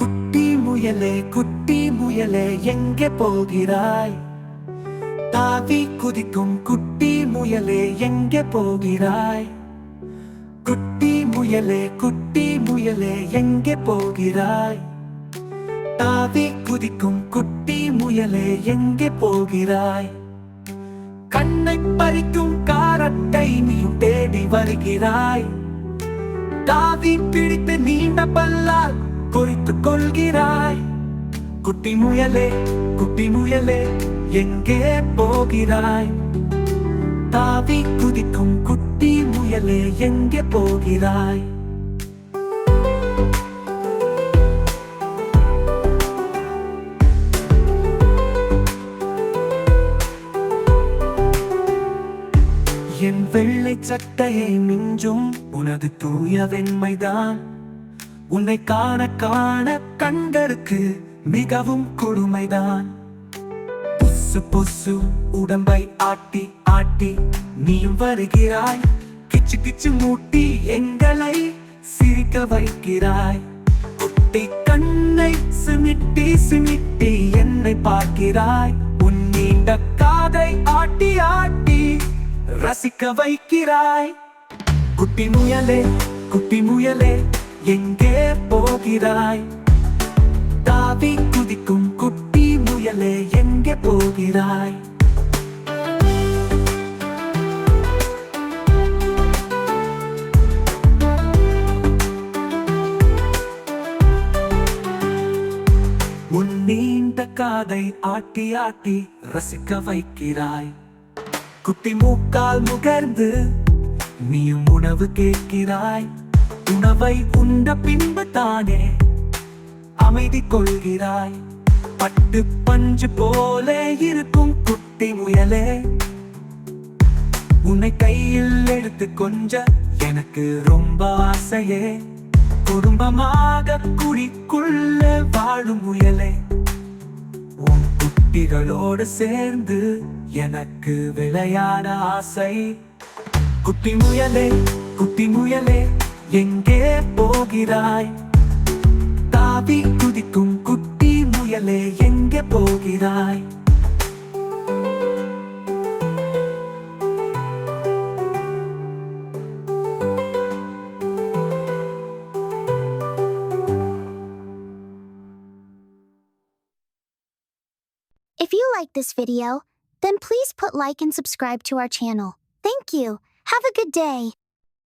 குட்டி முயலே குட்டி முயலே எங்கே போகிறாய்? தாவி குதிக்கும் குட்டி முயலே எங்கே போகிறாய்? குட்டி முயலே குட்டி முயலே எங்கே போகிறாய்? தாவி குதிக்கும் குட்டி முயலே எங்கே போகிறாய்? கண்ணை பறிக்கும் காரட்டை நீ தேடி வருகிறாய். தாவி பிடித்து நீண்ட பல்லால் குறித்துக் கொள்கிறாய். குட்டி முயலே குட்டி முயலே எங்கே போகிறாய்? தாவி குதிக்கும் குட்டி முயலே எங்கே போகிறாய்? என் வெள்ளை சட்டையை மிஞ்சும் உனது தூய வெண்மைதான். உன்னை காண காண கண்களுக்கு மிகவும் கொடுமைதான். புசு புசு உடம்பை ஆட்டி ஆட்டி நீயும் வருகிறாய். கிச்சு கிச்சு மூட்டி எங்களை சிரிக்க வைக்கிறாய். குட்டி கண்ணை சிமிட்டி சிமிட்டி என்னை பார்க்கிறாய். உன் நீண்ட காதை ஆட்டி ஆட்டி ரசிக்க வைக்கிறாய். குட்டி முயலே குட்டி முயலே எங்கே போகிறாய்? தாவி குதிக்கும் குட்டி முயலே எங்கே போகிறாய்? உன் நீண்ட காதை ஆட்டி ஆட்டி ரசிக்க வைக்கிறாய். குட்டி மூக்கால் முகர்ந்து நீயும் உணவு கேட்கிறாய். உணவை உண்ட பின்பு தானே அமைதி கொள்கிறாய். பட்டு பஞ்சு போல இருக்கும் குட்டி முயலே. உன்னை கையில் எடுத்து கொஞ்ச எனக்கு ரொம்ப ஆசையே. குடும்பமாக குடிக்குள்ள வாழும் முயலே. உன் குட்டிகளோடு சேர்ந்து எனக்கு விளையாட ஆசை. குட்டி முயலே குட்டி முயலே. எங்கே போகிறாய் தாவி குதிக்கும் குட்டி முயலே எங்கே போகிறாய் If you like this video, then please put like and subscribe to our channel. Thank you. Have a good day.